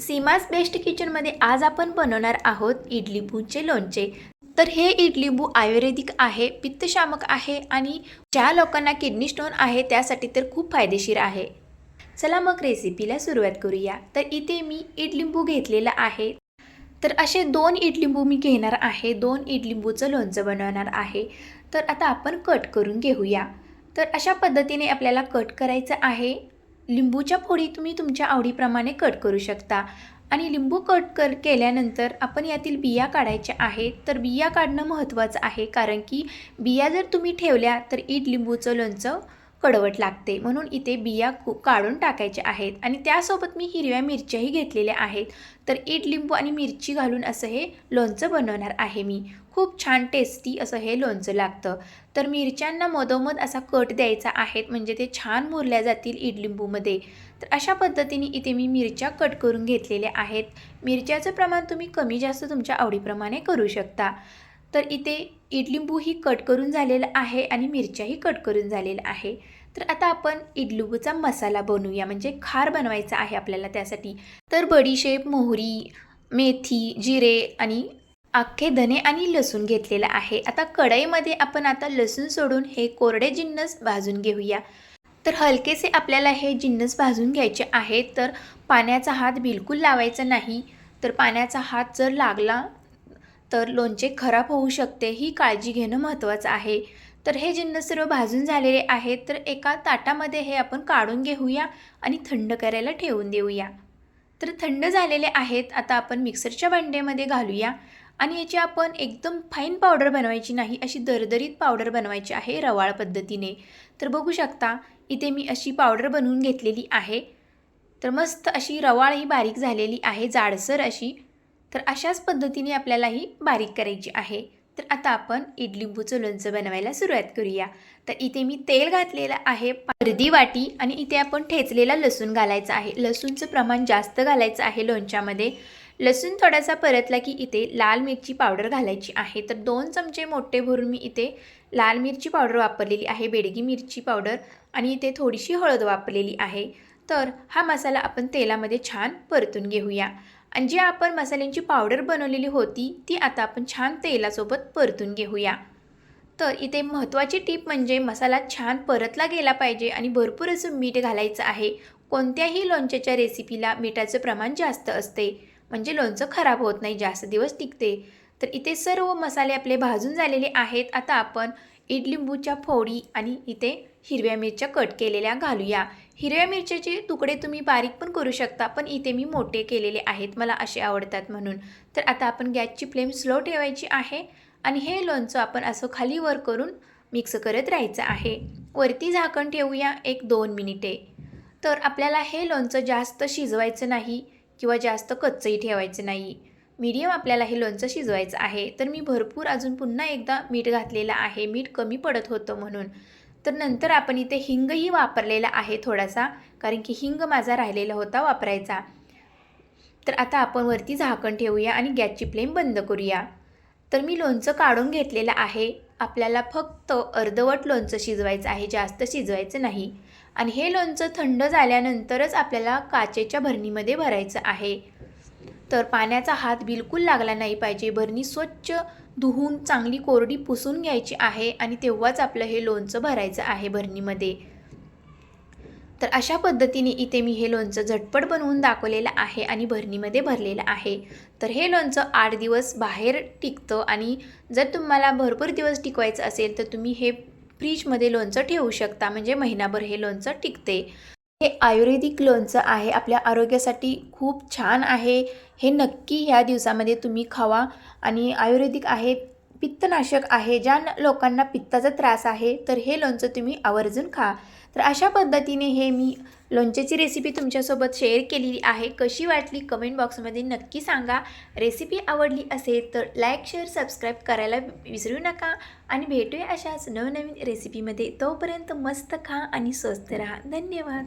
Seema's best किचनमध्ये आज आपण बनवणार आहोत इडलिंबूचे लोणचे. तर हे इडलिंबू आयुर्वेदिक आहे पित्तशामक आहे आणि ज्या लोकांना किडनी स्टोन आहे त्यासाठी तर खूप फायदेशीर आहे. चला मग रेसिपीला सुरुवात करूया. तर इथे मी इडलिंबू घेतलेला आहे. तर असे दोन इडलिंबू मी घेणार आहे. दोन इडलिंबूचं लोणचं बनवणार आहे. तर आता आपण कट करून घेऊया. तर अशा पद्धतीने आपल्याला कट करायचं आहे. लिंबूच्या फोडी तुम्ही तुमच्या आवडीप्रमाणे कट करू शकता. आणि लिंबू कट कर केल्यानंतर आपण यातील बिया काढायच्या आहेत. तर बिया काढणं महत्त्वाचं आहे. कारण की बिया जर तुम्ही ठेवल्या तर ईट लिंबूचं लोणचं कडवट लागते. म्हणून इथे बिया काढून टाकायच्या आहेत. आणि त्यासोबत मी हिरव्या मिरच्याही घेतलेल्या आहेत. तर ईड लिंबू आणि मिरची घालून असं हे लोणचं बनवणार आहे मी. खूप छान टेस्टी असं हे लोणचं लागतं. तर मिरच्यांना मधोमध असा कट द्यायचा आहे. म्हणजे ते छान मुरल्या जातील इडलिंबूमध्ये तर अशा पद्धतीने इथे मी मिरच्या कट करून घेतलेल्या आहेत. मिरच्याचं प्रमाण तुम्ही कमी जास्त तुमच्या आवडीप्रमाणे करू शकता. तर इथे इडलिंबूही कट करून झालेलं आहे आणि मिरच्याही कट करून झालेलं आहे. तर आता आपण इडलिंबूचा मसाला बनवूया. म्हणजे खार बनवायचा आहे आपल्याला त्यासाठी. तर बडीशेप मोहरी मेथी जिरे आणि अख्खे धने आणि लसूण घेतलेलं आहे. आता कढईमध्ये आपण आता लसूण सोडून हे कोरडे जिन्नस भाजून घेऊया. तर हलकेसे आपल्याला हे जिन्नस भाजून घ्यायचे आहेत. तर पाण्याचा हात बिलकुल लावायचा नाही. तर पाण्याचा हात जर लागला तर लोणचे खराब होऊ शकते ही काळजी घेणं महत्त्वाचं आहे. तर हे जिन्नस सर्व भाजून झालेले आहेत तर एका ताटामध्ये हे आपण काढून घेऊया आणि थंड करायला ठेवून देऊया. तर थंड झालेले आहेत आता आपण मिक्सरच्या भांड्यामध्ये घालूया. आणि याची आपण एकदम फाईन पावडर बनवायची नाही अशी दरदरीत पावडर बनवायची आहे रवाळ पद्धतीने. तर बघू शकता इथे मी अशी पावडर बनवून घेतलेली आहे. तर मस्त अशी रवाळ ही बारीक झालेली आहे जाडसर अशी. तर अशाच पद्धतीने आपल्याला ही बारीक करायची आहे. तर आता आपण इडलिंबूचं लोणचं बनवायला सुरुवात करूया. तर इथे मी तेल घातलेलं आहे अर्धी वाटी आणि इथे आपण ठेचलेला लसूण घालायचा आहे. लसूणचं प्रमाण जास्त घालायचं आहे लोणच्यामध्ये. लसूण थोडासा परतला की इथे लाल मिरची पावडर घालायची आहे. तर दोन चमचे मोठे भरून मी इथे लाल मिरची पावडर वापरलेली आहे बेडगी मिरची पावडर आणि इथे थोडीशी हळद वापरलेली आहे. तर हा मसाला आपण तेलामध्ये छान परतून घेऊया. आणि जी आपण मसाल्यांची पावडर बनवलेली होती ती आता आपण छान तेलासोबत परतून घेऊया. तर इथे महत्त्वाची टीप म्हणजे मसाला छान परतला गेला पाहिजे आणि भरपूर असं मीठ घालायचं आहे. कोणत्याही लोणच्याच्या रेसिपीला मिठाचं प्रमाण जास्त असते. म्हणजे लोणचं खराब होत नाही जास्त दिवस टिकते. तर इथे सर्व मसाले आपले भाजून झालेले आहेत. आता आपण इडलिंबूच्या फोडी आणि इथे हिरव्या मिरच्या कट केलेल्या घालूया. हिरव्या मिरच्याचे तुकडे तुम्ही बारीक पण करू शकता पण इथे मी मोठे केलेले आहेत मला असे आवडतात म्हणून. तर आता आपण गॅसची फ्लेम स्लो ठेवायची आहे आणि हे लोणचं आपण असं खाली वर करून मिक्स करत राहायचं आहे. वरती झाकण ठेवूया एक दोन मिनिटे. तर आपल्याला हे लोणचं जास्त शिजवायचं नाही किंवा जास्त कच्चंही ठेवायचं नाही. मीडियम आपल्याला हे लोणचं शिजवायचं आहे. तर मी भरपूर अजून पुन्हा एकदा मीठ घातलेलं आहे. मीठ कमी पडत होतं म्हणून. तर नंतर आपण इथे हिंगही वापरलेला आहे थोडासा कारण की हिंग माझा राहिलेला होता वापरायचा. तर आता आपण वरती झाकण ठेवूया आणि गॅसची फ्लेम बंद करूया. तर मी लोणचं काढून घेतलेलं आहे. आपल्याला फक्त अर्धवट लोणचं शिजवायचं आहे जास्त शिजवायचं नाही. आणि हे लोणचं थंड झाल्यानंतरच आपल्याला काचेच्या भरणीमध्ये भरायचं आहे. तर पाण्याचा हात बिलकुल लागला नाही पाहिजे. भरणी स्वच्छ धुवून चांगली कोरडी पुसून घ्यायची आहे आणि तेव्हाच आपलं हे लोणचं भरायचं आहे भरणीमध्ये. तर अशा पद्धतीने इथे मी हे लोणचं झटपट बनवून दाखवलेलं आहे आणि भरणीमध्ये भरलेलं आहे. तर हे लोणचं आठ दिवस बाहेर टिकतं आणि जर तुम्हाला भरपूर दिवस टिकवायचं असेल तर तुम्ही हे फ्रीजमध्ये लोणचं ठेवू शकता. म्हणजे महिनाभर हे लोणचं टिकते. हे आयुर्वेदिक लोणचं आहे आपल्या आरोग्यासाठी खूप छान आहे. हे नक्की ह्या दिवसामध्ये तुम्ही खावा. आणि आयुर्वेदिक आहे पित्तनाशक आहे ज्या लोकांना पित्ताचा त्रास आहे तर हे लोणचं तुम्ही आवर्जून खा. तर अशा पद्धतीने हे मी लोणच्याची रेसिपी तुमच्यासोबत शेअर केलेली आहे. कशी वाटली कमेंट बॉक्समध्ये नक्की सांगा. रेसिपी आवडली असेल तर लाईक शेअर सबस्क्राईब करायला विसरू नका. आणि भेटूया अशाच नवनवीन रेसिपीमध्ये तोपर्यंत मस्त खा आणि स्वस्त राहा. धन्यवाद.